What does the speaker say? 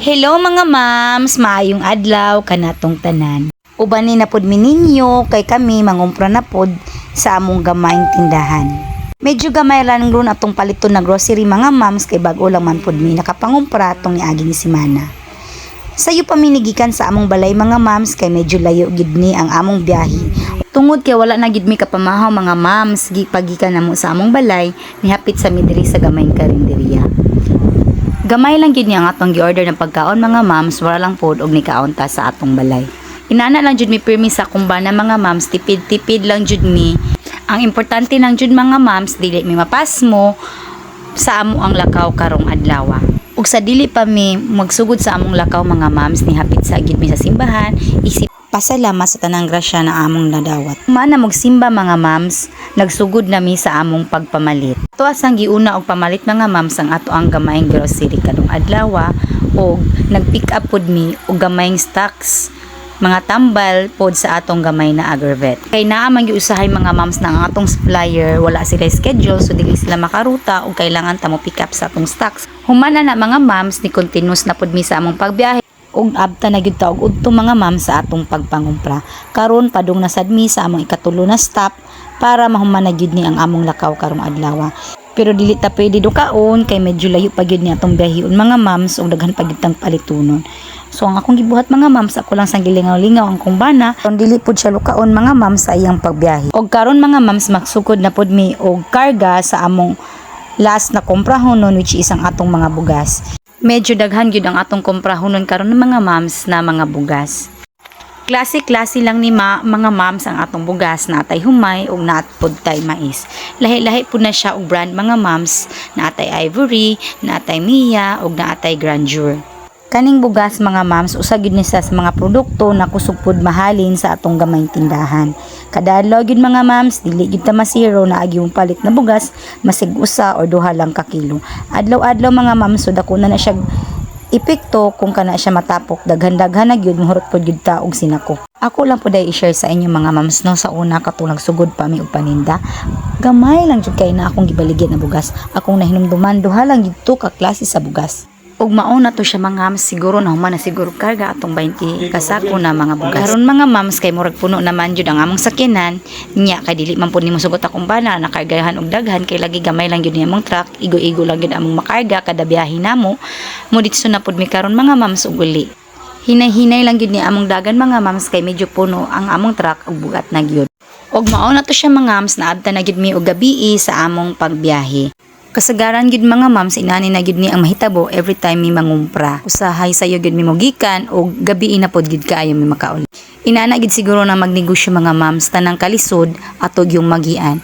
Hello mga mams, maayong adlaw kanatong tanan. Uban ni napod mi ninyo kay kami mangumpra na pod sa among gamayng tindahan. Medyo gamay lang ron atong paliton na grocery mga mams kay bago lang man pod mi nakapangumpra atong niagi ni Simana. Sayo paminigikan sa among balay mga mams kay medyo layo gid ni ang among biyahe. Tungod kay wala na gid mi kapamahaw mga mams, gipagikan namo sa among balay, nihapit sa midiri sa gamayng karinderya. Gamay lang gid niya ang atong gi-order ng pagkaon mga mams, wala lang pod og nikaon ta sa atong balay. Inana lang jud mi pirmi sa kumbana mga mams, tipid-tipid lang jud mi. Ang importante lang jud mga mams, dili mi mapasmo sa amo ang lakaw karong adlaw. Ug sa dili pa mi magsugod sa among lakaw mga mams ni hapit sa gid mi sa simbahan, isip pasalamat sa tanang grasya na among nadawat. Mana magsimba mga mams, nagsugod na mi sa among pagpamalit. Ito asang giuna og pamalit mga mams ang ato ang gamayng grocery kadong adlaw og nag-pick up pod mi og gamayng stocks mga tambal pod sa atong gamay na agrovet. Kay naa man giusahay mga moms na ang atong supplier wala sila schedule so dili sila makaruta ug kailangan ta mo pick up sa atong stocks. Humana na mga moms ni continuous na pod mi sa among pagbiyahe ug abta na gyud ta og udto mga ma'am sa atong pagpangumpra. Karon padung na sad mi sa among ikatulo na stop para mahuman na gyud ni ang among lakaw karong adlaw. Pero dili ta pwede dukaon kay medyo layo pa gyud ni atong biyahon mga mams ug daghan pa gyud palitunon. So ang akong gibuhat mga mams ako lang sang gilingaw-lingaw ang kumbana kon dili pud siya lukaon mga mams sa iyang pagbiyahe. Og karon mga mams magsugod na pud mi og karga sa among last na komprahonon which is ang atong mga bugas. Medyo daghan gyud ang atong komprahonon karon ng mga moms na mga bugas. Klase-klase lang ni ma, mga moms ang atong bugas na atay humay ug naatpod tay mais. Lahi-lahi po na siya og brand mga moms na atay Ivory, na atay Mia ug na atay Grandeur. Kaning bugas mga moms usa gyud ni sa mga produkto na kusog pod mahalin sa atong gamay tindahan. Kada adlaw gyud mga moms dili gyud ta masiro na agi yung palit na bugas masig usa or duha lang ka kilo. Adlaw-adlaw mga moms so dako na na siya epekto kung kana siya matapok daghan-daghan na gyud mahurot pod gyud ta og sinako. Ako lang po i share sa inyo mga moms no sa una katong nagsugod pa mi og paninda. Gamay lang jud kay na akong gibaligyan na bugas. Akong nahinumduman duha lang gyud to ka klase sa bugas. Ug mauna to siya mga mams siguro na human na siguro karga atong 20 kasako na mga bugas. Karon mga mams kay murag puno naman jud ang among sakyanan nya kay dili man pud nimo sugot akong bana nakargahan og daghan kay lagi gamay lang jud ni among truck igo-igo lang jud among makarga kada biyahe namo mo dito na pud mi karon mga mams ug uli. Hinay-hinay lang gyud ni among dagan mga mams kay medyo puno ang among truck ug bugat na gyud. Og mao na to siya mga mams na adta na gyud mi og gabi sa among pagbiyahe. Kasagaran gid mga mams inani na gid ni ang mahitabo every time mi mangumpra. Usahay sayo gid mi mogikan o gabi na pod gid kaayo mi makauli. Inana gid siguro na magnegosyo mga mams tanang kalisod atog yung magian.